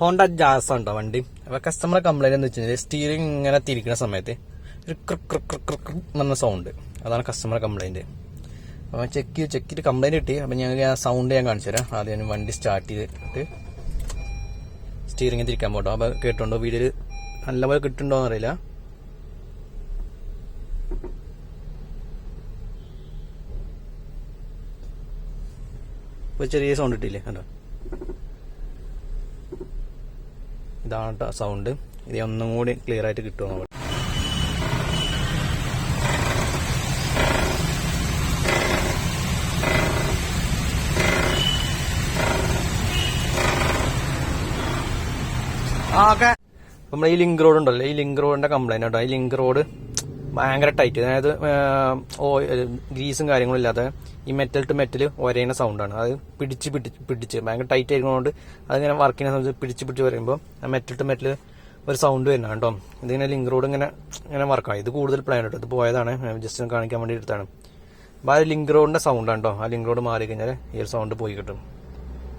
Honda jazz ഉണ്ടോ വണ്ടി? അപ്പൊ കസ്റ്റമറെ കംപ്ലൈന്റ് എന്ന് വെച്ചാൽ സ്റ്റീറിംഗ് ഇങ്ങനെ തിരിക്കുന്ന സമയത്ത് ഒരു ക്രിക് ക്രിക് ക്രിക് ക്രിക് എന്ന സൗണ്ട് അതാണ് കസ്റ്റമർ കംപ്ലൈന്റ് അപ്പൊ ചെക്ക് ചെയ്ത് ചെക്ക് കംപ്ലൈന്റ് കിട്ടി. അപ്പൊ ഞാൻ ആ സൗണ്ട് ഞാൻ കാണിച്ചു തരാം. ആദ്യം വണ്ടി സ്റ്റാർട്ട് ചെയ്തിട്ട് സ്റ്റീറിംഗ് തിരിക്കാൻ പോട്ടോ. അപ്പൊ കേട്ടുണ്ടോ വീഡിയോയിൽ നല്ലപോലെ കിട്ടുന്നുണ്ടോ എന്നറിയില്ല അറിയില്ല. ചെറിയ സൗണ്ട് കിട്ടിയില്ലേ? കണ്ടോ? ഇതാണ് സൗണ്ട് ഇത് ഒന്നും കൂടി ക്ലിയർ ആയിട്ട് കിട്ടുമോ നമ്മൾ ഓക്കെ. നമ്മൾ ഈ ലിങ്ക് റോഡ് ഉണ്ടല്ലോ ഈ ലിങ്ക് റോഡിന്റെ കംപ്ലൈന്റ് ഉണ്ടോ ഈ ലിങ്ക് റോഡ് ഭയങ്കര ടൈറ്റ് അതായത് ഗ്രീസും കാര്യങ്ങളും ഇല്ലാതെ ഈ മെറ്റൽ ടു മെറ്റൽ ഒരേണ സൗണ്ടാണ് അത് പിടിച്ച് പിടിച്ച് പിടിച്ച് ഭയങ്കര ടൈറ്റ് ആയിരിക്കുന്നതുകൊണ്ട് അതിങ്ങനെ വർക്ക് ചെയ്യുന്ന സമയത്ത് പിടിച്ച് പിടിച്ച് പറയുമ്പോൾ ആ മെറ്റൽ ടു മെറ്റൽ ഒരു സൗണ്ട് വരുന്ന കേട്ടോ. ഇതിങ്ങനെ ലിങ്ക് റോഡ് ഇങ്ങനെ ഇങ്ങനെ വർക്കാണ് ഇത് കൂടുതൽ പ്ലാൻ ഇട്ടു. ഇത് പോയതാണ്. ജസ്റ്റ് കാണിക്കാൻ വേണ്ടി എടുത്താണ് അപ്പോൾ ആ ലിങ്ക് റോഡിന്റെ സൗണ്ടാണ് കേട്ടോ. ആ ലിങ്ക് റോഡ് മാറി കഴിഞ്ഞാൽ ഈ ഒരു സൗണ്ട് പോയി കിട്ടും.